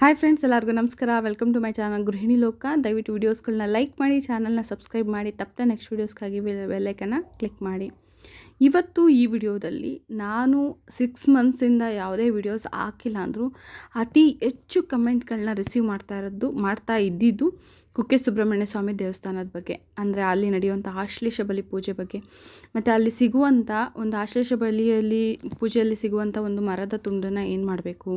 Hi friends ಎಲ್ಲರಿಗೂ ನಮಸ್ಕಾರ. Welcome to my channel ಗೃಹಿಣಿ ಲೋಕ. ದಯವಿಟ್ಟು ವೀಡಿಯೋಸ್ಗಳನ್ನ ಲೈಕ್ ಮಾಡಿ ಚಾನಲ್ನ ಸಬ್ಸ್ಕ್ರೈಬ್ ಮಾಡಿ ತಪ್ಪದೆ ನೆಕ್ಸ್ಟ್ ವೀಡಿಯೋಸ್ಗಾಗಿ ಬೆಲ್ಲೈಕನ್ನ ಕ್ಲಿಕ್ ಮಾಡಿ. ಇವತ್ತು ಈ ವಿಡಿಯೋದಲ್ಲಿ ನಾನು ಸಿಕ್ಸ್ ಮಂತ್ಸಿಂದ ಯಾವುದೇ ವಿಡಿಯೋಸ್ ಹಾಕಿಲ್ಲ ಅಂದರೂ ಅತಿ ಹೆಚ್ಚು ಕಮೆಂಟ್ಗಳನ್ನ ರಿಸೀವ್ ಮಾಡ್ತಾ ಇರೋದು, ಮಾಡ್ತಾ ಇದ್ದಿದ್ದು ಕುಕ್ಕೆ ಸುಬ್ರಹ್ಮಣ್ಯ ಸ್ವಾಮಿ ದೇವಸ್ಥಾನದ ಬಗ್ಗೆ, ಅಂದರೆ ಅಲ್ಲಿ ನಡೆಯುವಂಥ ಆಶ್ಲೇಷ ಬಲಿ ಪೂಜೆ ಬಗ್ಗೆ. ಮತ್ತು ಅಲ್ಲಿ ಸಿಗುವಂಥ ಒಂದು ಆಶ್ಲೇಷ ಬಲಿಯಲ್ಲಿ, ಪೂಜೆಯಲ್ಲಿ ಸಿಗುವಂಥ ಒಂದು ಮರದ ತುಂಡನ್ನು ಏನು ಮಾಡಬೇಕು?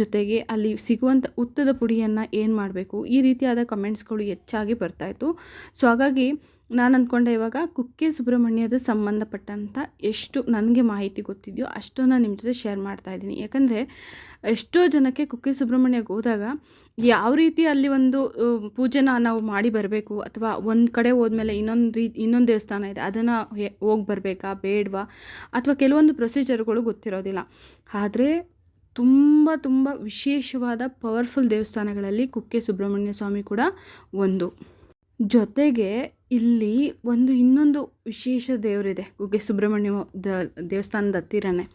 ಜೊತೆಗೆ ಅಲ್ಲಿ ಸಿಗುವಂಥ ಉತ್ತದ ಪುಡಿಯನ್ನು ಏನು ಮಾಡಬೇಕು? ಈ ರೀತಿಯಾದ ಕಮೆಂಟ್ಸ್ಗಳು ಹೆಚ್ಚಾಗಿ ಬರ್ತಾಯಿತ್ತು ಸೊ ಹಾಗಾಗಿ ನಾನು ಅಂದ್ಕೊಂಡೆ ಇವಾಗ ಕುಕ್ಕೆ ಸುಬ್ರಹ್ಮಣ್ಯದ ಸಂಬಂಧಪಟ್ಟಂಥ ಎಷ್ಟು ನನಗೆ ಮಾಹಿತಿ ಗೊತ್ತಿದೆಯೋ ಅಷ್ಟನ್ನು ನಿಮ್ಮ ಜೊತೆ ಶೇರ್ ಮಾಡ್ತಾ ಇದ್ದೀನಿ. ಯಾಕಂದರೆ ಎಷ್ಟೋ ಜನಕ್ಕೆ ಕುಕ್ಕೆ ಸುಬ್ರಹ್ಮಣ್ಯಕ್ಕೆ ಹೋದಾಗ ಯಾವ ರೀತಿ ಅಲ್ಲಿ ಒಂದು ಪೂಜೆನ ನಾವು ಮಾಡಿ ಬರಬೇಕು ಅಥವಾ ಒಂದು ಕಡೆ ಹೋದ್ಮೇಲೆ ಇನ್ನೊಂದು ರೀತಿ ಇನ್ನೊಂದು ದೇವಸ್ಥಾನ ಇದೆ, ಅದನ್ನು ಹೋಗಿ ಬರಬೇಕಾ, ಬೇಡವಾ ಅಥವಾ ಕೆಲವೊಂದು ಪ್ರೊಸೀಜರ್ಗಳು ಗೊತ್ತಿರೋದಿಲ್ಲ. ಆದರೆ ತುಂಬ ತುಂಬ ವಿಶೇಷವಾದ ಪವರ್ಫುಲ್ ದೇವಸ್ಥಾನಗಳಲ್ಲಿ ಕುಕ್ಕೆ ಸುಬ್ರಹ್ಮಣ್ಯ ಸ್ವಾಮಿ ಕೂಡ ಒಂದು. ಜೊತೆಗೆ ಇಲ್ಲಿ ಒಂದು ಇನ್ನೊಂದು ವಿಶೇಷ ದೇವರಿದೆ. ಕುಕ್ಕೆ ಸುಬ್ರಹ್ಮಣ್ಯ ದ ದೇವಸ್ಥಾನದ ಹತ್ತಿರನೇ.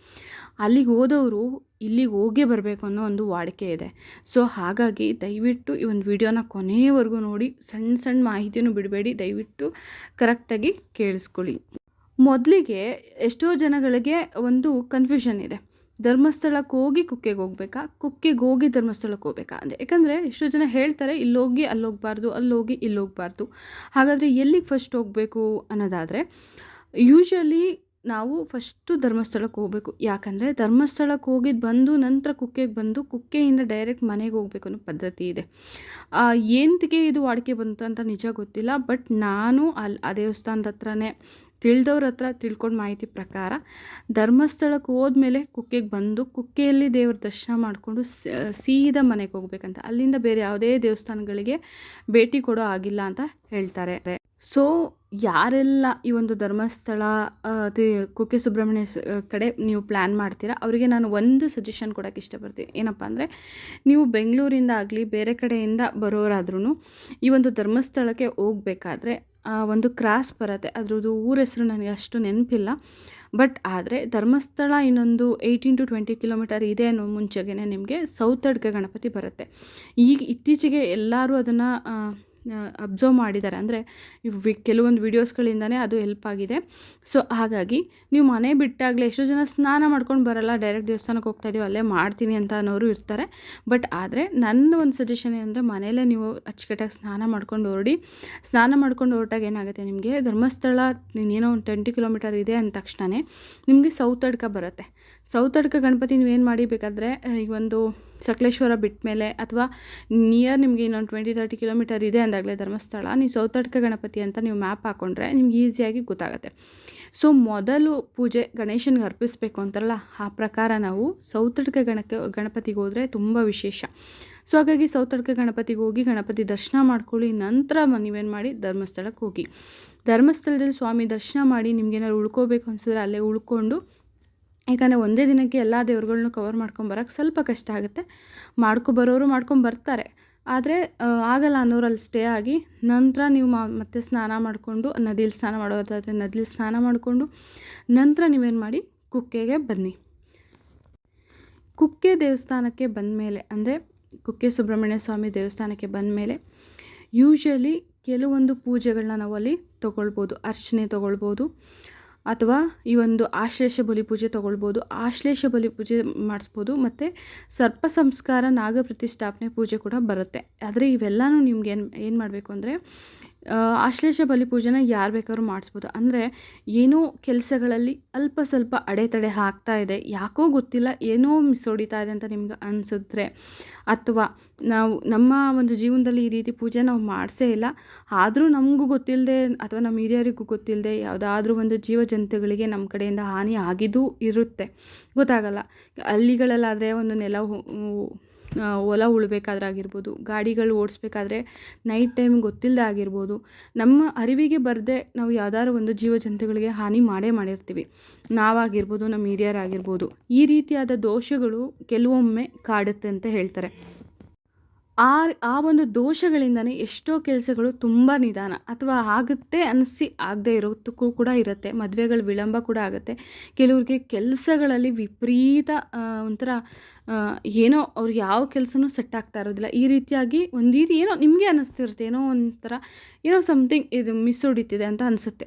ಅಲ್ಲಿಗೆ ಹೋದವರು ಇಲ್ಲಿಗೆ ಹೋಗೇ ಬರಬೇಕು ಅನ್ನೋ ಒಂದು ವಾಡಿಕೆ ಇದೆ. ಸೊ ಹಾಗಾಗಿ ದಯವಿಟ್ಟು ಈ ಒಂದು ವಿಡಿಯೋನ ಕೊನೆಯವರೆಗೂ ನೋಡಿ ಸಣ್ಣ ಸಣ್ಣ ಮಾಹಿತಿನೂ ಬಿಡಬೇಡಿ. ದಯವಿಟ್ಟು ಕರೆಕ್ಟಾಗಿ ಕೇಳಿಸ್ಕೊಳ್ಳಿ. ಮೊದಲಿಗೆ ಎಷ್ಟೋ ಜನಗಳಿಗೆ ಒಂದು ಕನ್ಫ್ಯೂಷನ್ ಇದೆ. ಧರ್ಮಸ್ಥಳಕ್ಕೆ ಹೋಗಿ ಕುಕ್ಕೆಗೆ ಹೋಗ್ಬೇಕಾ? ಕುಕ್ಕೆಗೆ ಹೋಗಿ ಧರ್ಮಸ್ಥಳಕ್ಕೆ ಹೋಗ್ಬೇಕಾ? ಅಂದರೆ ಯಾಕಂದರೆ ಎಷ್ಟೋ ಜನ ಹೇಳ್ತಾರೆ, ಇಲ್ಲೋಗಿ ಅಲ್ಲಿ ಹೋಗ್ಬಾರ್ದು ಅಲ್ಲೋಗಿ ಇಲ್ಲಿ ಹಾಗಾದರೆ ಎಲ್ಲಿಗೆ ಫಸ್ಟ್ ಹೋಗಬೇಕು ಅನ್ನೋದಾದರೆ ಯೂಶ್ವಲಿ ನಾವು ಫಸ್ಟು ಧರ್ಮಸ್ಥಳಕ್ಕೆ ಹೋಗಬೇಕು. ಯಾಕಂದರೆ ಧರ್ಮಸ್ಥಳಕ್ಕೆ ಹೋಗಿದ್ದು ಬಂದು ನಂತರ ಕುಕ್ಕೆಗೆ ಬಂದು ಕುಕ್ಕೆಯಿಂದ ಡೈರೆಕ್ಟ್ ಮನೆಗೆ ಹೋಗ್ಬೇಕು ಅನ್ನೋ ಪದ್ಧತಿ ಇದೆ. ಏನಕ್ಕೆ ಇದು ವಾಡಿಕೆ ಬಂತು ಅಂತ ನಿಜ ಗೊತ್ತಿಲ್ಲ ಬಟ್ ನಾನು ಅಲ್ಲಿ ಆ ದೇವಸ್ಥಾನದ ಹತ್ರನೇ ತಿಳಿದವ್ರ ಹತ್ರ ತಿಳ್ಕೊಂಡು ಮಾಹಿತಿ ಪ್ರಕಾರ ಧರ್ಮಸ್ಥಳಕ್ಕೆ ಹೋದ್ಮೇಲೆ ಕುಕ್ಕೆಗೆ ಬಂದು ಕುಕ್ಕೆಯಲ್ಲಿ ದೇವ್ರ ದರ್ಶನ ಮಾಡಿಕೊಂಡು ಸೀದಾ ಮನೆಗೆ ಹೋಗ್ಬೇಕಂತ. ಅಲ್ಲಿಂದ ಬೇರೆ ಯಾವುದೇ ದೇವಸ್ಥಾನಗಳಿಗೆ ಭೇಟಿ ಕೊಡೋ ಆಗಿಲ್ಲ ಅಂತ ಹೇಳ್ತಾರೆ. ಸೊ ಯಾರೆಲ್ಲ ಈ ಒಂದು ಧರ್ಮಸ್ಥಳ ಕುಕ್ಕೆ ಸುಬ್ರಹ್ಮಣ್ಯ ಕಡೆ ನೀವು ಪ್ಲ್ಯಾನ್ ಮಾಡ್ತೀರಾ, ಅವರಿಗೆ ನಾನು ಒಂದು ಸಜೆಷನ್ ಕೊಡೋಕ್ಕೆ ಇಷ್ಟಪಡ್ತೀನಿ. ಏನಪ್ಪ ಅಂದರೆ, ನೀವು ಬೆಂಗಳೂರಿಂದ ಆಗಲಿ, ಬೇರೆ ಕಡೆಯಿಂದ ಬರೋರಾದ್ರೂ ಈ ಒಂದು ಧರ್ಮಸ್ಥಳಕ್ಕೆ ಹೋಗ್ಬೇಕಾದ್ರೆ ಒಂದು ಕ್ರಾಸ್ ಬರುತ್ತೆ. ಅದ್ರದ್ದು ಊರ ಹೆಸರು ನನಗೆ ಅಷ್ಟು ನೆನಪಿಲ್ಲ. ಬಟ್ ಆದರೆ ಧರ್ಮಸ್ಥಳ ಇನ್ನೊಂದು ಏಯ್ಟೀನ್ ಟು ಟ್ವೆಂಟಿ ಕಿಲೋಮೀಟರ್ ಇದೆ ಅನ್ನೋ ಮುಂಚೆಗೆ ನಿಮಗೆ ಸೌತಡ್ಕ ಗಣಪತಿ ಬರುತ್ತೆ. ಈಗ ಇತ್ತೀಚೆಗೆ ಎಲ್ಲರೂ ಅದನ್ನು ಅಬ್ಸರ್ವ್ ಮಾಡಿದ್ದಾರೆ. ಅಂದರೆ ವಿ, ಕೆಲವೊಂದು ವೀಡಿಯೋಸ್ಗಳಿಂದನೇ ಅದು ಹೆಲ್ಪ್ ಆಗಿದೆ. ಸೊ ಹಾಗಾಗಿ ನೀವು ಮನೆ ಬಿಟ್ಟಾಗಲೇ ಎಷ್ಟೋ ಜನ ಸ್ನಾನ ಮಾಡ್ಕೊಂಡು ಬರಲ್ಲ. ಡೈರೆಕ್ಟ್ ದೇವಸ್ಥಾನಕ್ಕೆ ಹೋಗ್ತಾ ಇದೀವಿ, ಅಲ್ಲೇ ಮಾಡ್ತೀನಿ ಅಂತ ಅನ್ನೋರು ಇರ್ತಾರೆ. ಬಟ್ ಆದರೆ ನನ್ನ ಒಂದು ಸಜೆಷನ್ ಏನಂದರೆ ಮನೆಯಲ್ಲೇ ನೀವು ಅಚ್ಚುಕಟ್ಟಾಗಿ ಸ್ನಾನ ಮಾಡ್ಕೊಂಡು ಹೊರಡಿ. ಸ್ನಾನ ಮಾಡ್ಕೊಂಡು ಹೊರಟಾಗ ಏನಾಗುತ್ತೆ ನಿಮಗೆ? ಧರ್ಮಸ್ಥಳ ಏನೋ ಒಂದು ಟ್ವೆಂಟಿ ಕಿಲೋಮೀಟರ್ ಇದೆ ಅಂದ ತಕ್ಷಣವೇ ನಿಮಗೆ ಸೌತಡ್ಕ ಬರುತ್ತೆ. ಸೌತಡ್ಕ ಗಣಪತಿ ನೀವೇನು ಮಾಡಿ ಬೇಕಾದರೆ ಈ ಒಂದು ಸಕಲೇಶ್ವರ ಬಿಟ್ಟ ಮೇಲೆ ಅಥವಾ ನಿಯರ್ ನಿಮಗೆ ಇನ್ನೊಂದು ಟ್ವೆಂಟಿ ತರ್ಟಿ ಕಿಲೋಮೀಟರ್ ಇದೆ ಅಂದಾಗಲೇ ಧರ್ಮಸ್ಥಳ, ನೀವು ಸೌತಡ್ಕ ಗಣಪತಿ ಅಂತ ನೀವು ಮ್ಯಾಪ್ ಹಾಕ್ಕೊಂಡ್ರೆ ನಿಮ್ಗೆ ಈಸಿಯಾಗಿ ಗೊತ್ತಾಗುತ್ತೆ. ಸೊ ಮೊದಲು ಪೂಜೆ ಗಣೇಶನಿಗೆ ಅರ್ಪಿಸಬೇಕು ಅಂತಾರಲ್ಲ, ಆ ಪ್ರಕಾರ ನಾವು ಸೌತಡ್ಕ ಗಣಕ, ಗಣಪತಿಗೆ ಹೋದರೆ ತುಂಬ ವಿಶೇಷ. ಸೊ ಹಾಗಾಗಿ ಸೌತಡ್ಕ ಗಣಪತಿಗೆ ಹೋಗಿ ಗಣಪತಿ ದರ್ಶನ ಮಾಡ್ಕೊಳ್ಳಿ, ನಂತರ ನೀವೇನು ಮಾಡಿ ಧರ್ಮಸ್ಥಳಕ್ಕೆ ಹೋಗಿ. ಧರ್ಮಸ್ಥಳದಲ್ಲಿ ಸ್ವಾಮಿ ದರ್ಶನ ಮಾಡಿ ನಿಮ್ಗೇನಾದ್ರು ಉಳ್ಕೋಬೇಕು ಅನ್ಸಿದ್ರೆ ಅಲ್ಲೇ ಉಳ್ಕೊಂಡು ಯಾಕಂದರೆ ಒಂದೇ ದಿನಕ್ಕೆ ಎಲ್ಲ ದೇವ್ರುಗಳ್ನೂ ಕವರ್ ಮಾಡ್ಕೊಂಬರಕ್ಕೆ ಸ್ವಲ್ಪ ಕಷ್ಟ ಆಗುತ್ತೆ. ಮಾಡ್ಕೊಬರೋರು ಮಾಡ್ಕೊಂಬರ್ತಾರೆ ಆದರೆ ಆಗಲ್ಲ ಅನ್ನೋರಲ್ಲಿ ಸ್ಟೇ ಆಗಿ ನಂತರ ನೀವು ಮತ್ತೆ ಸ್ನಾನ ಮಾಡಿಕೊಂಡು ನದಿಯಲ್ಲಿ ಸ್ನಾನ ಮಾಡೋದಾದರೆ ನದಿಲಿ ಸ್ನಾನ ಮಾಡಿಕೊಂಡು ನಂತರ ನೀವೇನು ಮಾಡಿ, ಕುಕ್ಕೆಗೆ ಬನ್ನಿ. ಕುಕ್ಕೆ ದೇವಸ್ಥಾನಕ್ಕೆ ಬಂದ ಮೇಲೆ ಅಂದರೆ ಕುಕ್ಕೆ ಸುಬ್ರಹ್ಮಣ್ಯ ಸ್ವಾಮಿ ದೇವಸ್ಥಾನಕ್ಕೆ ಬಂದ ಮೇಲೆ ಯೂಶ್ವಲಿ ಕೆಲವೊಂದು ಪೂಜೆಗಳನ್ನ ನಾವು ಅಲ್ಲಿ ತೊಗೊಳ್ಬೋದು, ಅರ್ಚನೆ ತೊಗೊಳ್ಬೋದು. ಅಥವಾ ಈ ಒಂದು ಆಶ್ಲೇಷ ಬಲಿ ಪೂಜೆ ತೊಗೊಳ್ಬೋದು. ಆಶ್ಲೇಷ ಬಲಿ ಪೂಜೆ ಮಾಡಿಸ್ಬೋದು. ಮತ್ತು ಸರ್ಪ ಸಂಸ್ಕಾರ ನಾಗ ಪ್ರತಿಷ್ಠಾಪನೆ ಪೂಜೆ ಕೂಡ ಬರುತ್ತೆ. ಆದರೆ ಇವೆಲ್ಲನೂ ನಿಮ್ಗೆ ಏನು ಏನು ಮಾಡಬೇಕು ಅಂದರೆ ಆಶ್ಲೇಷ ಬಲಿ ಪೂಜೆನ ಯಾರು ಬೇಕಾದ್ರೂ ಮಾಡಿಸ್ಬೋದು. ಅಂದರೆ ಏನೋ ಕೆಲಸಗಳಲ್ಲಿ ಅಲ್ಪ ಸ್ವಲ್ಪ ಅಡೆತಡೆ ಆಗ್ತಾ ಇದೆ. ಯಾಕೋ ಗೊತ್ತಿಲ್ಲ, ಏನೋ ಮಿಸ್ ಹೊಡಿತಾ ಇದೆ ಅಂತ ನಿಮ್ಗೆ ಅನಿಸಿದ್ರೆ. ಅಥವಾ ನಾವು ನಮ್ಮ ಒಂದು ಜೀವನದಲ್ಲಿ ಈ ರೀತಿ ಪೂಜೆ ನಾವು ಮಾಡಿಸೇ ಇಲ್ಲ. ಆದರೂ ನಮಗೂ ಗೊತ್ತಿಲ್ಲದೆ ಅಥವಾ ನಮ್ಮ ಹಿರಿಯರಿಗೂ ಗೊತ್ತಿಲ್ಲದೆ ಯಾವುದಾದ್ರೂ ಒಂದು ಜೀವ ಜಂತುಗಳಿಗೆ ನಮ್ಮ ಕಡೆಯಿಂದ ಹಾನಿ ಆಗಿದ್ದೂ ಇರುತ್ತೆ. ಗೊತ್ತಾಗಲ್ಲ. ಹಳ್ಳಿಗಳಲ್ಲಾದರೆ ಒಂದು ನೆಲ ಹೊಲ ಉಳ್ಬೇಕಾದ್ರೆ ಆಗಿರ್ಬೋದು, ಗಾಡಿಗಳು ಓಡಿಸ್ಬೇಕಾದ್ರೆ ನೈಟ್ ಟೈಮ್ ಗೊತ್ತಿಲ್ಲದೆ ಆಗಿರ್ಬೋದು, ನಮ್ಮ ಅರಿವಿಗೆ ಬರದೆ ನಾವು ಯಾವ್ದಾದ್ರು ಒಂದು ಜೀವ ಜಂತುಗಳಿಗೆ ಹಾನಿ ಮಾಡೇ ಮಾಡಿರ್ತೀವಿ. ನಾವಾಗಿರ್ಬೋದು, ನಮ್ಮ ಹಿರಿಯರಾಗಿರ್ಬೋದು. ಈ ರೀತಿಯಾದ ದೋಷಗಳು ಕೆಲವೊಮ್ಮೆ ಕಾಡುತ್ತೆ ಅಂತ ಹೇಳ್ತಾರೆ. ಆ ಆ ಒಂದು ದೋಷಗಳಿಂದನೇ ಎಷ್ಟೋ ಕೆಲಸಗಳು ತುಂಬ ನಿಧಾನ ಅಥವಾ ಆಗುತ್ತೆ ಅನಿಸಿ ಆಗದೆ ಇರೋದಕ್ಕೂ ಕೂಡ ಇರುತ್ತೆ. ಮದುವೆಗಳ ವಿಳಂಬ ಕೂಡ ಆಗುತ್ತೆ. ಕೆಲವ್ರಿಗೆ ಕೆಲಸಗಳಲ್ಲಿ ವಿಪರೀತ ಒಂಥರ ಏನೋ ಅವ್ರಿಗೆ ಯಾವ ಕೆಲಸನೂ ಸೆಟ್ ಆಗ್ತಾ ಇರೋದಿಲ್ಲ. ಈ ರೀತಿಯಾಗಿ ಒಂದು ರೀತಿ ಏನೋ ನಿಮಗೆ ಅನ್ನಿಸ್ತಿರುತ್ತೆ ಏನೋ ಒಂಥರ ಏನೋ ಸಮಥಿಂಗ್ ಇದು ಮಿಸ್ ಹೊಡಿತಿದೆ ಅಂತ ಅನಿಸುತ್ತೆ.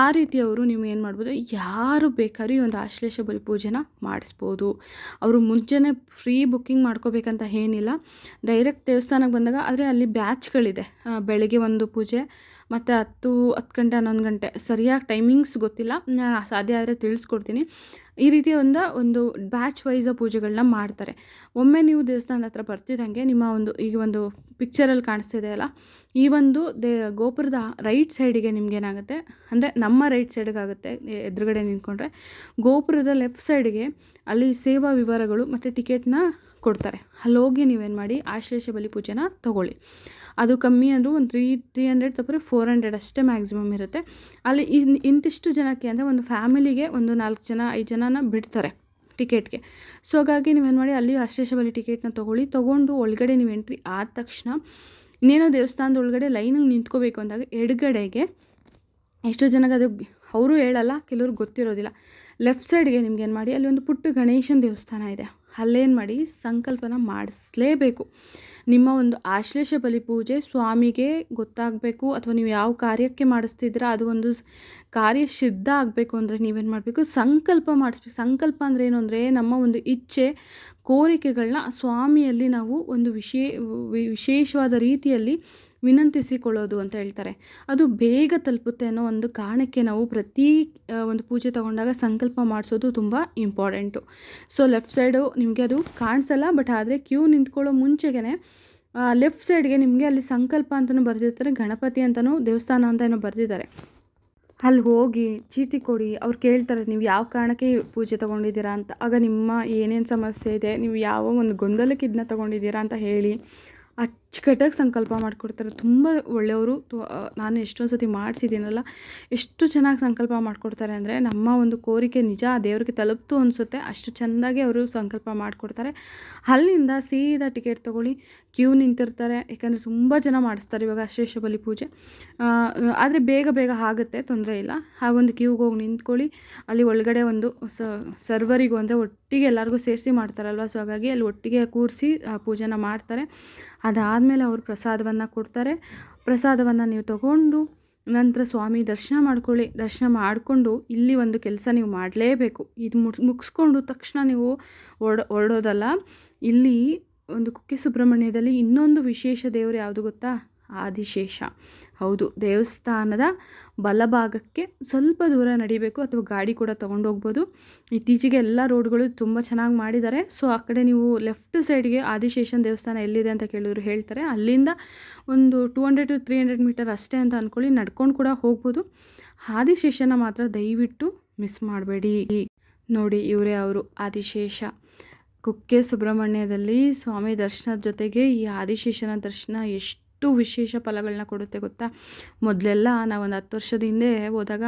ಆ ರೀತಿಯವರು ನೀವು ಏನು ಮಾಡ್ಬೋದು? ಯಾರು ಬೇಕಾದ್ರೂ ಈ ಒಂದು ಆಶ್ಲೇಷ ಬಲಿ ಪೂಜೆನ ಮಾಡಿಸ್ಬೋದು. ಅವರು ಮುಂಚೆನೇ ಫ್ರೀ ಬುಕ್ಕಿಂಗ್ ಮಾಡ್ಕೋಬೇಕಂತ ಏನಿಲ್ಲ. ಡೈರೆಕ್ಟ್ ದೇವಸ್ಥಾನಕ್ಕೆ ಬಂದಾಗ ಆದರೆ ಅಲ್ಲಿ ಬ್ಯಾಚ್ಗಳಿದೆ. ಬೆಳಗ್ಗೆ ಒಂದು ಪೂಜೆ, ಮತ್ತು ಹತ್ತು ಹತ್ತು ಗಂಟೆ, ಹನ್ನೊಂದು ಗಂಟೆ. ಸರಿಯಾಗಿ ಟೈಮಿಂಗ್ಸ್ ಗೊತ್ತಿಲ್ಲ. ನಾನು ಸಾಧ್ಯ ಆದರೆ ತಿಳಿಸ್ಕೊಡ್ತೀನಿ. ಈ ರೀತಿಯ ಒಂದು ಒಂದು ಬ್ಯಾಚ್ ವೈಸ ಪೂಜೆಗಳನ್ನ ಮಾಡ್ತಾರೆ. ಒಮ್ಮೆ ನೀವು ದೇವಸ್ಥಾನದ ಹತ್ರ ಬರ್ತಿದ್ದಂಗೆ ನಿಮ್ಮ ಒಂದು, ಈಗ ಒಂದು ಪಿಕ್ಚರಲ್ಲಿ ಕಾಣಿಸ್ತಿದೆ ಅಲ್ಲ? ಈ ಒಂದು ದೇ, ಗೋಪುರದ ರೈಟ್ ಸೈಡಿಗೆ ನಿಮ್ಗೇನಾಗುತ್ತೆ ಅಂದರೆ ನಮ್ಮ ರೈಟ್ ಸೈಡಿಗಾಗುತ್ತೆ ಎದುರುಗಡೆ ನಿಂತ್ಕೊಂಡ್ರೆ. ಗೋಪುರದ ಲೆಫ್ಟ್ ಸೈಡಿಗೆ ಅಲ್ಲಿ ಸೇವಾ ವಿವರಗಳು ಮತ್ತು ಟಿಕೆಟ್ನ ಕೊಡ್ತಾರೆ. ಅಲ್ಲಿ ಹೋಗಿ ನೀವೇನು ಮಾಡಿ, ಆಶ್ಲೇಷ ಬಲಿ ಪೂಜೆನ ತೊಗೊಳ್ಳಿ. ಅದು ಕಮ್ಮಿ ಅಂದರೂ ಒಂದು ತ್ರೀ ತ್ರೀ ಹಂಡ್ರೆಡ್ ತಪ್ಪರೆ ಫೋರ್ ಹಂಡ್ರೆಡ್ ಅಷ್ಟೇ ಮ್ಯಾಕ್ಸಿಮಮ್ ಇರುತ್ತೆ. ಅಲ್ಲಿ ಇನ್, ಇಂತಿಷ್ಟು ಜನಕ್ಕೆ ಅಂದರೆ ಒಂದು ಫ್ಯಾಮಿಲಿಗೆ ಒಂದು ನಾಲ್ಕು ಜನ, ಐದು ಜನನ ಬಿಡ್ತಾರೆ ಟಿಕೆಟ್ಗೆ. ಸೊ ಹಾಗಾಗಿ ನೀವೇನು ಮಾಡಿ, ಅಲ್ಲಿ ಆಶ್ಲೇಷ ಬಲಿ ಟಿಕೆಟ್ನ ತೊಗೊಳ್ಳಿ. ತೊಗೊಂಡು ಒಳಗಡೆ ನೀವು ಎಂಟ್ರಿ ಆದ ತಕ್ಷಣ ಇನ್ನೇನೋ ದೇವಸ್ಥಾನದ ಒಳಗಡೆ ಲೈನಿಗೆ ನಿಂತ್ಕೋಬೇಕು ಅಂದಾಗ ಎಡಗಡೆಗೆ ಎಷ್ಟೋ ಜನಕ್ಕೆ ಅದು ಅವರು ಹೇಳಲ್ಲ ಕೆಲವ್ರಿಗೆ ಗೊತ್ತಿರೋದಿಲ್ಲ. ಲೆಫ್ಟ್ ಸೈಡ್ಗೆ ನಿಮ್ಗೆ ಏನು ಮಾಡಿ, ಅಲ್ಲಿ ಒಂದು ಪುಟ್ಟ ಗಣೇಶನ ದೇವಸ್ಥಾನ ಇದೆ. ಅಲ್ಲೇನು ಮಾಡಿ ಸಂಕಲ್ಪನ ಮಾಡಿಸ್ಲೇಬೇಕು. ನಿಮ್ಮ ಒಂದು ಆಶ್ಲೇಷ ಬಲಿ ಪೂಜೆ ಸ್ವಾಮಿಗೆ ಗೊತ್ತಾಗಬೇಕು ಅಥವಾ ನೀವು ಯಾವ ಕಾರ್ಯಕ್ಕೆ ಮಾಡಿಸ್ತಿದ್ದೀರಾ, ಅದು ಒಂದು ಕಾರ್ಯ ಸಿದ್ಧ ಆಗಬೇಕು ಅಂದರೆ ನೀವೇನು ಮಾಡಬೇಕು? ಸಂಕಲ್ಪ ಮಾಡಿಸ್ಬೇಕು. ಸಂಕಲ್ಪ ಅಂದರೆ ಏನು ಅಂದರೆ ನಮ್ಮ ಒಂದು ಇಚ್ಛೆ ಕೋರಿಕೆಗಳನ್ನ ಸ್ವಾಮಿಯಲ್ಲಿ ನಾವು ಒಂದು ವಿಶೇ, ವಿಶೇಷವಾದ ರೀತಿಯಲ್ಲಿ ವಿನಂತಿಸಿಕೊಳ್ಳೋದು ಅಂತ ಹೇಳ್ತಾರೆ. ಅದು ಬೇಗ ತಲುಪುತ್ತೆ ಅನ್ನೋ ಒಂದು ಕಾರಣಕ್ಕೆ ನಾವು ಪ್ರತಿ ಒಂದು ಪೂಜೆ ತಗೊಂಡಾಗ ಸಂಕಲ್ಪ ಮಾಡಿಸೋದು ತುಂಬ ಇಂಪಾರ್ಟೆಂಟು ಸೊ ಲೆಫ್ಟ್ ಸೈಡು ನಿಮಗೆ ಅದು ಕಾಣಿಸಲ್ಲ ಬಟ್ ಆದರೆ ಕ್ಯೂ ನಿಂತ್ಕೊಳ್ಳೋ ಮುಂಚೆಗೆ ಲೆಫ್ಟ್ ಸೈಡ್ಗೆ ನಿಮಗೆ ಅಲ್ಲಿ ಸಂಕಲ್ಪ ಅಂತಲೂ ಬರೆದಿರ್ತಾರೆ, ಗಣಪತಿ ಅಂತಲೂ ದೇವಸ್ಥಾನ ಅಂತ ಏನೋ ಬರೆದಿದ್ದಾರೆ. ಅಲ್ಲಿ ಹೋಗಿ ಚೀಟಿ ಕೊಡಿ, ಅವ್ರು ಕೇಳ್ತಾರೆ, ನೀವು ಯಾವ ಕಾರಣಕ್ಕೆ ಪೂಜೆ ತೊಗೊಂಡಿದ್ದೀರಾ? ಅಂತ. ಆಗ ನಿಮ್ಮ ಏನೇನು ಸಮಸ್ಯೆ ಇದೆ, ನೀವು ಯಾವ ಒಂದು ಗೊಂದಲಕ್ಕೆ ಇದನ್ನ ತೊಗೊಂಡಿದ್ದೀರಾ ಅಂತ ಹೇಳಿ ಅಚ್ಚುಕಟ್ಟಾಗಿ ಸಂಕಲ್ಪ ಮಾಡಿಕೊಡ್ತಾರೆ. ತುಂಬ ಒಳ್ಳೆಯವರು ನಾನು ಎಷ್ಟೊಂದು ಸತಿ ಮಾಡಿಸಿದ್ದೀನಲ್ಲ, ಎಷ್ಟು ಚೆನ್ನಾಗಿ ಸಂಕಲ್ಪ ಮಾಡಿಕೊಡ್ತಾರೆ ಅಂದರೆ ನಮ್ಮ ಒಂದು ಕೋರಿಕೆ ನಿಜ, ಆ ದೇವ್ರಿಗೆ ತಲುಪ್ತು ಅನಿಸುತ್ತೆ, ಅಷ್ಟು ಚೆಂದಾಗಿ ಅವರು ಸಂಕಲ್ಪ ಮಾಡಿಕೊಡ್ತಾರೆ. ಅಲ್ಲಿಂದ ಸೀದಾ ಟಿಕೆಟ್ ತೊಗೊಳ್ಳಿ, ಕ್ಯೂ ನಿಂತಿರ್ತಾರೆ ಯಾಕಂದರೆ ತುಂಬ ಜನ ಮಾಡಿಸ್ತಾರೆ ಇವಾಗ ಅಶೇಷ ಬಲಿ ಪೂಜೆ ಆದರೆ ಬೇಗ ಬೇಗ ಆಗುತ್ತೆ, ತೊಂದರೆ ಇಲ್ಲ. ಆ ಒಂದು ಕ್ಯೂಗೆ ಹೋಗಿ ನಿಂತ್ಕೊಳ್ಳಿ, ಅಲ್ಲಿ ಒಳಗಡೆ ಒಂದು ಸರ್ವರಿಗೂ ಅಂದರೆ ಒಟ್ಟಿಗೆ ಎಲ್ಲರಿಗೂ ಸೇರಿಸಿ ಮಾಡ್ತಾರಲ್ವ? ಸೊ ಹಾಗಾಗಿ ಅಲ್ಲಿ ಒಟ್ಟಿಗೆ ಕೂರಿಸಿ ಪೂಜೆನ ಮಾಡ್ತಾರೆ. ಅದಾದಮೇಲೆ ಅವರು ಪ್ರಸಾದವನ್ನು ಕೊಡ್ತಾರೆ. ಪ್ರಸಾದವನ್ನು ನೀವು ತಗೊಂಡು ನಂತರ ಸ್ವಾಮಿ ದರ್ಶನ ಮಾಡ್ಕೊಳ್ಳಿ. ದರ್ಶನ ಮಾಡಿಕೊಂಡು ಇಲ್ಲಿ ಒಂದು ಕೆಲಸ ನೀವು ಮಾಡಲೇಬೇಕು. ಇದು ಮುಗಿಸ್ ಮುಗಿಸ್ಕೊಂಡು ತಕ್ಷಣ ನೀವು ಹೊರಡ ಹೊರಡೋದಲ್ಲ ಇಲ್ಲಿ ಒಂದು ಕುಕ್ಕೆ ಸುಬ್ರಹ್ಮಣ್ಯದಲ್ಲಿ ಇನ್ನೊಂದು ವಿಶೇಷ ದೇವರು ಯಾವುದು ಗೊತ್ತಾ? ಆದಿಶೇಷ. ಹೌದು, ದೇವಸ್ಥಾನದ ಬಲಭಾಗಕ್ಕೆ ಸ್ವಲ್ಪ ದೂರ ನಡಿಬೇಕು ಅಥವಾ ಗಾಡಿ ಕೂಡ ತೊಗೊಂಡು ಹೋಗ್ಬೋದು ಇತ್ತೀಚೆಗೆ ಎಲ್ಲ ರೋಡ್ಗಳು ತುಂಬ ಚೆನ್ನಾಗಿ ಮಾಡಿದ್ದಾರೆ. ಸೊ, ಆ ಕಡೆ ನೀವು ಲೆಫ್ಟ್ ಸೈಡ್ಗೆ ಆದಿಶೇಷನ್ ದೇವಸ್ಥಾನ ಎಲ್ಲಿದೆ ಅಂತ ಕೇಳಿದ್ರು ಹೇಳ್ತಾರೆ. ಅಲ್ಲಿಂದ ಒಂದು two hundred to three hundred metre ಅಷ್ಟೇ ಅಂತ ಅಂದ್ಕೊಳ್ಳಿ ನಡ್ಕೊಂಡು ಕೂಡ ಹೋಗ್ಬೋದು. ಆದಿಶೇಷನ ಮಾತ್ರ ದಯವಿಟ್ಟು ಮಿಸ್ ಮಾಡಬೇಡಿ. ನೋಡಿ, ಇವರೇ ಅವರು, ಆದಿಶೇಷ. ಕುಕ್ಕೆ ಸುಬ್ರಹ್ಮಣ್ಯದಲ್ಲಿ ಸ್ವಾಮಿ ದರ್ಶನದ ಜೊತೆಗೆ ಈ ಆದಿಶೇಷನ ದರ್ಶನ ಎಷ್ಟು ವಿಶೇಷ ಫಲಗಳನ್ನ ಕೊಡುತ್ತೆ ಗೊತ್ತಾ? ಮೊದಲೆಲ್ಲ ನಾವೊಂದು ಹತ್ತು ವರ್ಷದ ಹಿಂದೆ ಹೋದಾಗ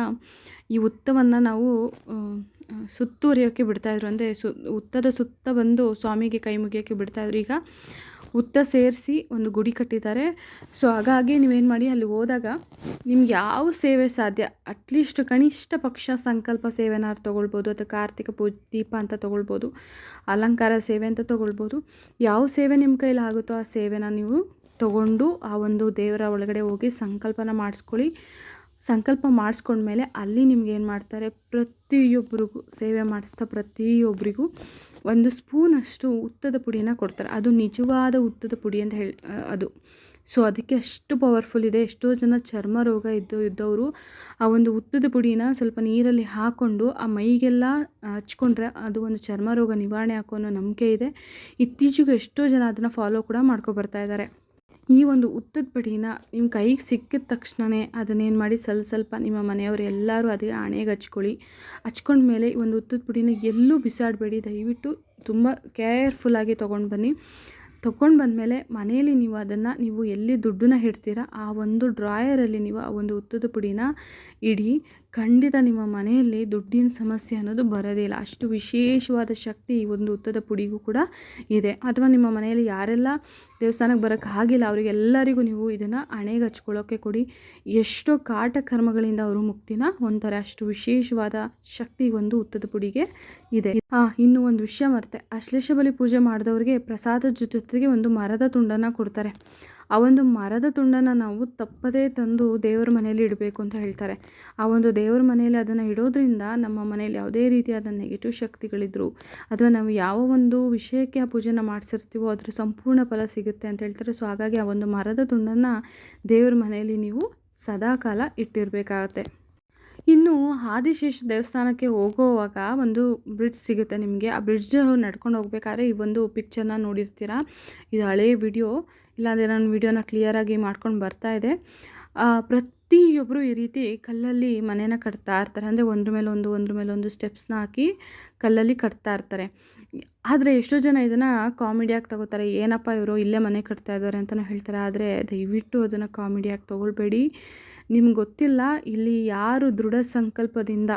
ಈ ಉತ್ತವನ್ನು ನಾವು ಸುತ್ತುವರಿಯೋಕ್ಕೆ ಬಿಡ್ತಾಯಿದ್ರು ಅಂದರೆ ಸು, ಉತ್ತದ ಸುತ್ತ ಬಂದು ಸ್ವಾಮಿಗೆ ಕೈ ಮುಗಿಯೋಕ್ಕೆ ಬಿಡ್ತಾಯಿದ್ರು ಈಗ ಉತ್ತ ಸೇರಿಸಿ ಒಂದು ಗುಡಿ ಕಟ್ಟಿದ್ದಾರೆ. ಸೊ ಹಾಗಾಗಿ ನೀವೇನು ಮಾಡಿ, ಅಲ್ಲಿ ಹೋದಾಗ ನಿಮ್ಗೆ ಯಾವ ಸೇವೆ ಸಾಧ್ಯ? ಅಟ್ಲೀಸ್ಟ್ ಕನಿಷ್ಠ ಪಕ್ಷ ಸಂಕಲ್ಪ ಸೇವೆನಾರು ತೊಗೊಳ್ಬೋದು, ಅಥವಾ ಕಾರ್ತಿಕ ಪೂಜೆ, ದೀಪ ಅಂತ ತೊಗೊಳ್ಬೋದು, ಅಲಂಕಾರ ಸೇವೆ ಅಂತ ತೊಗೊಳ್ಬೋದು. ಯಾವ ಸೇವೆ ನಿಮ್ಮ ಕೈಲಿ ಆಗುತ್ತೋ ಆ ಸೇವೆನ ನೀವು ತೊಗೊಂಡು ಆ ಒಂದು ದೇವರ ಒಳಗಡೆ ಹೋಗಿ ಸಂಕಲ್ಪನ ಮಾಡಿಸ್ಕೊಳ್ಳಿ. ಸಂಕಲ್ಪ ಮಾಡಿಸ್ಕೊಂಡ್ಮೇಲೆ ಅಲ್ಲಿ ನಿಮ್ಗೆ ಏನು ಮಾಡ್ತಾರೆ? ಪ್ರತಿಯೊಬ್ಬರಿಗೂ ಸೇವೆ ಮಾಡಿಸ್ತಾ ಪ್ರತಿಯೊಬ್ಬರಿಗೂ ಒಂದು ಸ್ಪೂನಷ್ಟು ಉತ್ತದ ಪುಡಿಯನ್ನು ಕೊಡ್ತಾರೆ. ಅದು ನಿಜವಾದ ಉತ್ತದ ಪುಡಿ ಅಂತ ಹೇಳಿ ಅದು. ಸೊ, ಅದಕ್ಕೆ ಅಷ್ಟು ಪವರ್ಫುಲ್ ಇದೆ. ಎಷ್ಟೋ ಜನ ಚರ್ಮ ರೋಗ ಇದ್ದು, ಇದ್ದವರು ಆ ಒಂದು ಉತ್ತದ ಪುಡಿನ ಸ್ವಲ್ಪ ನೀರಲ್ಲಿ ಹಾಕ್ಕೊಂಡು ಆ ಮೈಗೆಲ್ಲ ಹಚ್ಕೊಂಡ್ರೆ ಅದು ಒಂದು ಚರ್ಮ ರೋಗ ನಿವಾರಣೆ ಹಾಕೋ ಅನ್ನೋ ನಂಬಿಕೆ ಇದೆ. ಇತ್ತೀಚೆಗೆ ಎಷ್ಟೋ ಜನ ಅದನ್ನು ಫಾಲೋ ಕೂಡ ಮಾಡ್ಕೊಬರ್ತಾ ಇದ್ದಾರೆ. ಈ ಒಂದು ಉತ್ತದ ಪಡಿನ ನಿಮ್ಮ ಕೈಗೆ ಸಿಕ್ಕಿದ ತಕ್ಷಣವೇ ಅದನ್ನೇನು ಮಾಡಿ ಸ್ವಲ್ಪ ಸ್ವಲ್ಪ ನಿಮ್ಮ ಮನೆಯವರು ಎಲ್ಲರೂ ಅದೇ ಹಣೆಗೆ ಹಚ್ಕೊಳ್ಳಿ. ಹಚ್ಕೊಂಡ್ಮೇಲೆ ಈ ಒಂದು ಉತ್ತದ ಪುಡಿನ ಎಲ್ಲೂ ಬಿಸಾಡಬೇಡಿ. ದಯವಿಟ್ಟು ತುಂಬ ಕೇರ್ಫುಲ್ಲಾಗಿ ತೊಗೊಂಡು ಬನ್ನಿ. ತೊಗೊಂಡು ಬಂದಮೇಲೆ ಮನೆಯಲ್ಲಿ ನೀವು ಅದನ್ನು ನೀವು ಎಲ್ಲಿ ದುಡ್ಡನ್ನ ಇಡ್ತೀರಾ ಆ ಒಂದು ಡ್ರಾಯರಲ್ಲಿ ನೀವು ಆ ಒಂದು ಉತ್ತದ ಪುಡಿನ ಇಡಿ. ಖಂಡಿತ ನಿಮ್ಮ ಮನೆಯಲ್ಲಿ ದುಡ್ಡಿನ ಸಮಸ್ಯೆ ಅನ್ನೋದು ಬರೋದೇ ಇಲ್ಲ. ಅಷ್ಟು ವಿಶೇಷವಾದ ಶಕ್ತಿ ಈ ಒಂದು ಉತ್ತದ ಪುಡಿಗೂ ಕೂಡ ಇದೆ. ಅಥವಾ ನಿಮ್ಮ ಮನೆಯಲ್ಲಿ ಯಾರೆಲ್ಲ ದೇವಸ್ಥಾನಕ್ಕೆ ಬರೋಕ್ಕೆ ಆಗಿಲ್ಲ, ಅವರಿಗೆಲ್ಲರಿಗೂ ನೀವು ಇದನ್ನು ಹಣೆಗೆ ಹಚ್ಕೊಳ್ಳೋಕ್ಕೆ ಕೊಡಿ. ಎಷ್ಟೋ ಕಾಟ ಕರ್ಮಗಳಿಂದ ಅವರು ಮುಕ್ತಿನ ಹೊಂತಾರೆ ಅಷ್ಟು ವಿಶೇಷವಾದ ಶಕ್ತಿ ಒಂದು ಉತ್ತದ ಪುಡಿಗೆ ಇದೆ. ಇನ್ನೂ ಒಂದು ವಿಷಯ ಮರ್ತೆ. ಅಶ್ಲೇಷ ಬಲಿ ಪೂಜೆ ಮಾಡಿದವರಿಗೆ ಪ್ರಸಾದ ಜೊತೆಗೆ ಒಂದು ಮರದ ತುಂಡನ್ನು ಕೊಡ್ತಾರೆ. ಆ ಒಂದು ಮರದ ತುಂಡನ್ನು ನಾವು ತಪ್ಪದೇ ತಂದು ದೇವರ ಮನೆಯಲ್ಲಿ ಇಡಬೇಕು ಅಂತ ಹೇಳ್ತಾರೆ. ಆ ಒಂದು ದೇವರ ಮನೆಯಲ್ಲಿ ಅದನ್ನು ಇಡೋದ್ರಿಂದ ನಮ್ಮ ಮನೆಯಲ್ಲಿ ಯಾವುದೇ ರೀತಿಯಾದ ನೆಗೆಟಿವ್ ಶಕ್ತಿಗಳಿದ್ರು ಅಥವಾ ನಾವು ಯಾವ ಒಂದು ವಿಷಯಕ್ಕೆ ಆ ಪೂಜೆನ ಮಾಡಿಸಿರ್ತೀವೋ ಅದರ ಸಂಪೂರ್ಣ ಫಲ ಸಿಗುತ್ತೆ ಅಂತ ಹೇಳ್ತಾರೆ. ಸೊ, ಹಾಗಾಗಿ ಆ ಒಂದು ಮರದ ತುಂಡನ್ನು ದೇವ್ರ ಮನೆಯಲ್ಲಿ ನೀವು ಸದಾಕಾಲ ಇಟ್ಟಿರಬೇಕಾಗತ್ತೆ. ಇನ್ನು ಆದಿಶೇಷ ದೇವಸ್ಥಾನಕ್ಕೆ ಹೋಗೋವಾಗ ಒಂದು ಬ್ರಿಡ್ಜ್ ಸಿಗುತ್ತೆ ನಿಮಗೆ. ಆ ಬ್ರಿಡ್ಜ್ ನಡ್ಕೊಂಡು ಹೋಗ್ಬೇಕಾದ್ರೆ ಈ ಒಂದು ಪಿಕ್ಚರ್ನ ನೋಡಿರ್ತೀರ? ಇದು ಹಳೆಯ ವಿಡಿಯೋ ಇಲ್ಲಾಂದರೆ ನಾನು ವಿಡಿಯೋನ ಕ್ಲಿಯರಾಗಿ ಮಾಡ್ಕೊಂಡು ಬರ್ತಾ ಇದೆ. ಪ್ರತಿಯೊಬ್ಬರು ಈ ರೀತಿ ಕಲ್ಲಲ್ಲಿ ಮನೇನ ಕಟ್ತಾ ಇರ್ತಾರೆ. ಅಂದರೆ ಒಂದ್ರ ಮೇಲೆ ಒಂದು ಒಂದ್ರ ಮೇಲೆ ಒಂದು ಸ್ಟೆಪ್ಸ್ನ ಹಾಕಿ ಕಲ್ಲಲ್ಲಿ ಕಟ್ತಾ ಇರ್ತಾರೆ. ಆದರೆ ಎಷ್ಟೋ ಜನ ಇದನ್ನು ಕಾಮಿಡಿಯಾಗಿ ತಗೋತಾರೆ. ಏನಪ್ಪ ಇವರು ಇಲ್ಲೇ ಮನೆ ಕಟ್ತಾ ಇದ್ದಾರೆ ಅಂತಲೂ ಹೇಳ್ತಾರೆ. ಆದರೆ ದಯವಿಟ್ಟು ಅದನ್ನು ಕಾಮಿಡಿಯಾಗಿ ತೊಗೊಳ್ಬೇಡಿ. ನಿಮ್ಗೆ ಗೊತ್ತಿಲ್ಲ, ಇಲ್ಲಿ ಯಾರು ದೃಢ ಸಂಕಲ್ಪದಿಂದ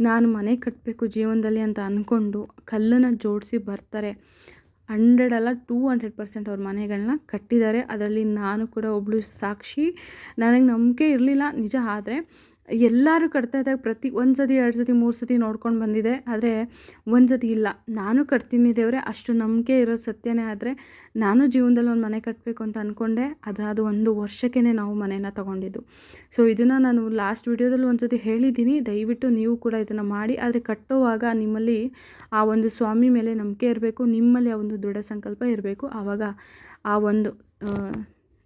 ನಾನು ಮನೆ ಕಟ್ಟಬೇಕು ಜೀವನದಲ್ಲಿ ಅಂತ ಅಂದ್ಕೊಂಡು ಕಲ್ಲನ್ನು ಜೋಡಿಸಿ ಬರ್ತಾರೆ. ಹಂಡ್ರೆಡ್ ಅಲ್ಲ, ಟೂ ಹಂಡ್ರೆಡ್ ಪರ್ಸೆಂಟ್ ಅವ್ರ ಮನೆಗಳನ್ನ ಕಟ್ಟಿದ್ದಾರೆ. ಅದರಲ್ಲಿ ನಾನು ಕೂಡ ಒಬ್ಬಳು ಸಾಕ್ಷಿ. ನನಗೆ ನಂಬಿಕೆ ಇರಲಿಲ್ಲ ನಿಜ ಆದರೆ ಎಲ್ಲರೂ ಕಟ್ತಾ ಇದ್ದಾಗ ಪ್ರತಿ ಒಂದು ಸತಿ, ಎರಡು ಸತಿ, ಮೂರು ಸತಿ ನೋಡ್ಕೊಂಡು ಬಂದಿದೆ. ಆದರೆ ಒಂದು ಸತಿ ಇಲ್ಲ. ನಾನು ಕಟ್ತೀನಿ ದೇವರೇ. ಅಷ್ಟು ನಂಬಿಕೆ ಇರೋ ಸತ್ಯನೇ ಆದರೆ ನಾನು ಜೀವನದಲ್ಲಿ ಒಂದು ಮನೆ ಕಟ್ಟಬೇಕು ಅಂತ ಅಂದ್ಕೊಂಡೆ ಅದು ಒಂದು ವರ್ಷಕ್ಕೇ ನಾವು ಮನೇನ ತೊಗೊಂಡಿದ್ದು. ಸೊ ಇದನ್ನು ನಾನು ಲಾಸ್ಟ್ ವಿಡಿಯೋದಲ್ಲಿ ಒಂದು ಸತಿ ಹೇಳಿದ್ದೀನಿ. ದಯವಿಟ್ಟು ನೀವು ಕೂಡ ಇದನ್ನು ಮಾಡಿ. ಆದರೆ ಕಟ್ಟೋವಾಗ ನಿಮ್ಮಲ್ಲಿ ಆ ಒಂದು ಸ್ವಾಮಿ ಮೇಲೆ ನಂಬಿಕೆ ಇರಬೇಕು. ನಿಮ್ಮಲ್ಲಿ ಆ ಒಂದು ದೃಢ ಸಂಕಲ್ಪ ಇರಬೇಕು. ಆವಾಗ ಆ ಒಂದು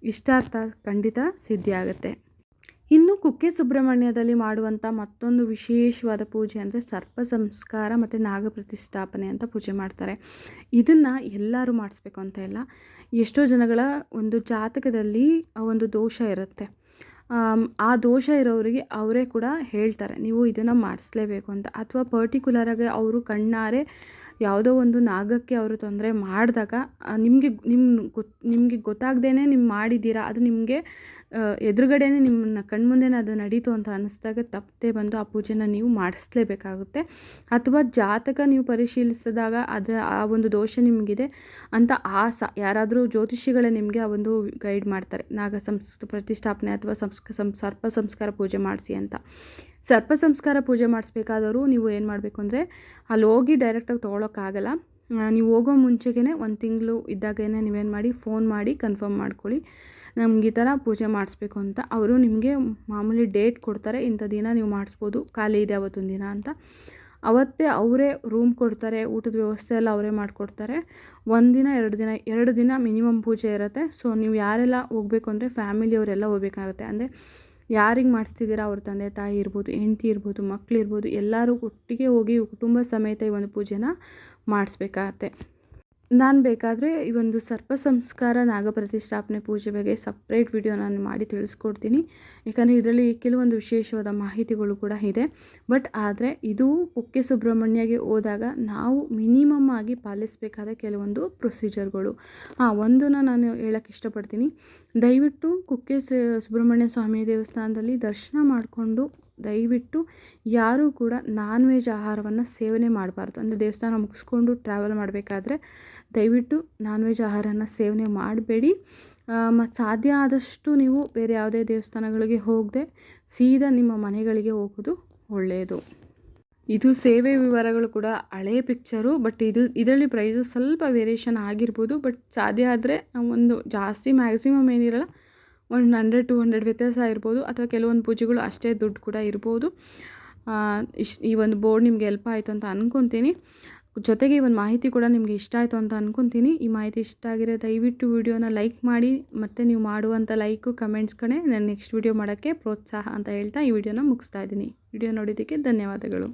ಇಷ್ಟಾರ್ಥ ಖಂಡಿತ ಸಿದ್ಧಿ ಆಗುತ್ತೆ ಇನ್ನು ಕುಕ್ಕೆ ಸುಬ್ರಹ್ಮಣ್ಯದಲ್ಲಿ ಮಾಡುವಂಥ ಮತ್ತೊಂದು ವಿಶೇಷವಾದ ಪೂಜೆ ಅಂದರೆ ಸರ್ಪ ಸಂಸ್ಕಾರ ಮತ್ತು ನಾಗ ಪ್ರತಿಷ್ಠಾಪನೆ ಅಂತ ಪೂಜೆ ಮಾಡ್ತಾರೆ. ಇದನ್ನು ಎಲ್ಲರೂ ಮಾಡಿಸ್ಬೇಕು ಅಂತ ಇಲ್ಲ. ಎಷ್ಟೋ ಜನಗಳ ಒಂದು ಜಾತಕದಲ್ಲಿ ಒಂದು ದೋಷ ಇರುತ್ತೆ. ಆ ದೋಷ ಇರೋರಿಗೆ ಅವರೇ ಕೂಡ ಹೇಳ್ತಾರೆ, ನೀವು ಇದನ್ನು ಮಾಡಿಸ್ಲೇಬೇಕು ಅಂತ. ಅಥವಾ ಪರ್ಟಿಕ್ಯುಲರಾಗಿ ಅವರು ಕಣ್ಣಾರೆ ಯಾವುದೋ ಒಂದು ನಾಗಕ್ಕೆ ಅವರು ತೊಂದರೆ ಮಾಡಿದಾಗ ನಿಮಗೆ ನಿಮ್ಮ ಗೊತ್ತು ನಿಮಗೆ ಗೊತ್ತಾಗ್ದೇ ನೀವು ಮಾಡಿದ್ದೀರಾ? ಅದು ನಿಮಗೆ ಎದುರುಗಡೆನೇ ನಿಮ್ಮನ್ನು ಕಣ್ಮುಂದೆನೇ ಅದು ನಡೀತು ಅಂತ ಅನ್ನಿಸ್ದಾಗ ತಪ್ಪದೆ ಬಂದು ಆ ಪೂಜೆನ ನೀವು ಮಾಡಿಸ್ಲೇಬೇಕಾಗುತ್ತೆ. ಅಥವಾ ಜಾತಕ ನೀವು ಪರಿಶೀಲಿಸಿದಾಗ ಅದು, ಆ ಒಂದು ದೋಷ ನಿಮಗಿದೆ ಅಂತ ಆ ಯಾರಾದರೂ ಜ್ಯೋತಿಷಿಗಳೇ ನಿಮಗೆ ಆ ಒಂದು ಗೈಡ್ ಮಾಡ್ತಾರೆ. ನಾಗ ಸಂಸ್ ಪ್ರತಿಷ್ಠಾಪನೆ ಅಥವಾ ಸಂಸ್ಕ ಸಂ ಸರ್ಪ ಸಂಸ್ಕಾರ ಪೂಜೆ ಮಾಡಿಸಿ ಅಂತ. ಸರ್ಪ ಸಂಸ್ಕಾರ ಪೂಜೆ ಮಾಡಿಸ್ಬೇಕಾದವರು ನೀವು ಏನು ಮಾಡಬೇಕು ಅಂದರೆ ಅಲ್ಲಿ ಹೋಗಿ ಡೈರೆಕ್ಟಾಗಿ ತೊಗೊಳಕ್ಕಾಗಲ್ಲ. ನೀವು ಹೋಗೋ ಮುಂಚೆಗೇ ಒಂದು ತಿಂಗಳು ಇದ್ದಾಗೇನೆ ನೀವೇನು ಮಾಡಿ ಫೋನ್ ಮಾಡಿ ಕನ್ಫರ್ಮ್ ಮಾಡ್ಕೊಳ್ಳಿ. ನಮ್ಗೆ ಈ ಥರ ಪೂಜೆ ಮಾಡಿಸ್ಬೇಕು ಅಂತ. ಅವರು ನಿಮಗೆ ಮಾಮೂಲಿ ಡೇಟ್ ಕೊಡ್ತಾರೆ, ಇಂಥ ದಿನ ನೀವು ಮಾಡಿಸ್ಬೋದು, ಖಾಲಿ ಇದೆ ಅವತ್ತೊಂದು ದಿನ ಅಂತ. ಅವತ್ತೇ ಅವರೇ ರೂಮ್ ಕೊಡ್ತಾರೆ, ಊಟದ ವ್ಯವಸ್ಥೆ ಎಲ್ಲ ಅವರೇ ಮಾಡಿಕೊಡ್ತಾರೆ. ದಿನ, ಎರಡು ದಿನ ಎರಡು ದಿನ ಮಿನಿಮಮ್ ಪೂಜೆ ಇರುತ್ತೆ. ಸೊ ನೀವು ಯಾರೆಲ್ಲ ಹೋಗಬೇಕು ಅಂದರೆ ಫ್ಯಾಮಿಲಿಯವರೆಲ್ಲ ಹೋಗ್ಬೇಕಾಗುತ್ತೆ. ಅಂದರೆ ಯಾರಿಗೆ ಮಾಡಿಸ್ತಿದ್ದೀರಾ ಅವ್ರ ತಂದೆ ತಾಯಿ ಇರ್ಬೋದು, ಹೆಂಡತಿ ಇರ್ಬೋದು ಮಕ್ಕಳಿರ್ಬೋದು ಎಲ್ಲರೂ ಒಟ್ಟಿಗೆ ಹೋಗಿ ಕುಟುಂಬ ಸಮೇತ ಈ ಒಂದು ಪೂಜೆನ ಮಾಡಿಸ್ಬೇಕಾಗತ್ತೆ. ನಾನು ಬೇಕಾದರೆ ಈ ಒಂದು ಸರ್ಪ ಸಂಸ್ಕಾರ, ನಾಗ ಪ್ರತಿಷ್ಠಾಪನೆ ಪೂಜೆ ಬಗ್ಗೆ ಸಪ್ರೇಟ್ ವಿಡಿಯೋ ನಾನು ಮಾಡಿ ತಿಳಿಸ್ಕೊಡ್ತೀನಿ. ಯಾಕಂದರೆ ಇದರಲ್ಲಿ ಕೆಲವೊಂದು ವಿಶೇಷವಾದ ಮಾಹಿತಿಗಳು ಕೂಡ ಇದೆ. ಬಟ್ ಆದರೆ ಇದು ಕುಕ್ಕೆ ಸುಬ್ರಹ್ಮಣ್ಯಗೆ ಹೋದಾಗ ನಾವು ಮಿನಿಮಮ್ ಆಗಿ ಪಾಲಿಸಬೇಕಾದ ಕೆಲವೊಂದು ಪ್ರೊಸೀಜರ್ಗಳು ಹಾಂ ಒಂದನ್ನು ನಾನು ಹೇಳಕ್ಕೆ ಇಷ್ಟಪಡ್ತೀನಿ. ದಯವಿಟ್ಟು ಕುಕ್ಕೆ ಸುಬ್ರಹ್ಮಣ್ಯ ಸ್ವಾಮಿ ದೇವಸ್ಥಾನದಲ್ಲಿ ದರ್ಶನ ಮಾಡಿಕೊಂಡು ದಯವಿಟ್ಟು ಯಾರೂ ಕೂಡ ನಾನ್ ವೆಜ್ ಆಹಾರವನ್ನು ಸೇವನೆ ಮಾಡಬಾರ್ದು. ಅಂದರೆ ದೇವಸ್ಥಾನ ಮುಗಿಸ್ಕೊಂಡು ಟ್ರಾವೆಲ್ ಮಾಡಬೇಕಾದ್ರೆ ದಯವಿಟ್ಟು ನಾನ್ ವೆಜ್ ಆಹಾರನ ಸೇವನೆ ಮಾಡಬೇಡಿ. ಮತ್ತು ಸಾಧ್ಯ ಆದಷ್ಟು ನೀವು ಬೇರೆ ಯಾವುದೇ ದೇವಸ್ಥಾನಗಳಿಗೆ ಹೋಗದೆ ಸೀದಾ ನಿಮ್ಮ ಮನೆಗಳಿಗೆ ಹೋಗೋದು ಒಳ್ಳೆಯದು ಇದು ಸೇವೆ ವಿವರಗಳು ಕೂಡ ಹಳೇ ಪಿಕ್ಚರು ಬಟ್ ಇದು, ಇದರಲ್ಲಿ ಪ್ರೈಸಸ್ ಸ್ವಲ್ಪ ವೇರಿಯೇಷನ್ ಆಗಿರ್ಬೋದು ಬಟ್ ಸಾಧ್ಯ ಆದರೆ ಒಂದು ಜಾಸ್ತಿ ಮ್ಯಾಕ್ಸಿಮಮ್ ಏನಿರಲ್ಲ ಒಂದು ಹಂಡ್ರೆಡ್, ಟು ಹಂಡ್ರೆಡ್ ವ್ಯತ್ಯಾಸ ಇರ್ಬೋದು ಅಥವಾ ಕೆಲವೊಂದು ಪೂಜೆಗಳು ಅಷ್ಟೇ ದುಡ್ಡು ಕೂಡ ಇರ್ಬೋದು. ಇಶ್, ಈ ಒಂದು ಬೋರ್ಡ್ ನಿಮಗೆ ಹೆಲ್ಪ್ ಆಯಿತು ಅಂತ ಅಂದ್ಕೊತೀನಿ ಜೊತೆಗೆ ಈ ಒಂದು ಮಾಹಿತಿ ಕೂಡ ನಿಮಗೆ ಇಷ್ಟ ಆಯಿತು ಅಂತ ಅಂದ್ಕೊತೀನಿ ಈ ಮಾಹಿತಿ ಇಷ್ಟ ಆಗಿರೋ ದಯವಿಟ್ಟು ವಿಡಿಯೋನ ಲೈಕ್ ಮಾಡಿ, ಮತ್ತು ನೀವು ಮಾಡುವಂಥ ಲೈಕು, ಕಮೆಂಟ್ಸ್ ಕಡೆ ನಾನು ನೆಕ್ಸ್ಟ್ ವಿಡಿಯೋ ಮಾಡೋಕ್ಕೆ ಪ್ರೋತ್ಸಾಹ ಅಂತ ಹೇಳ್ತಾ ಈ ವಿಡಿಯೋನ ಮುಗಿಸ್ತಾ ಇದ್ದೀನಿ. ವಿಡಿಯೋ ನೋಡಿದ್ದಕ್ಕೆ ಧನ್ಯವಾದಗಳು.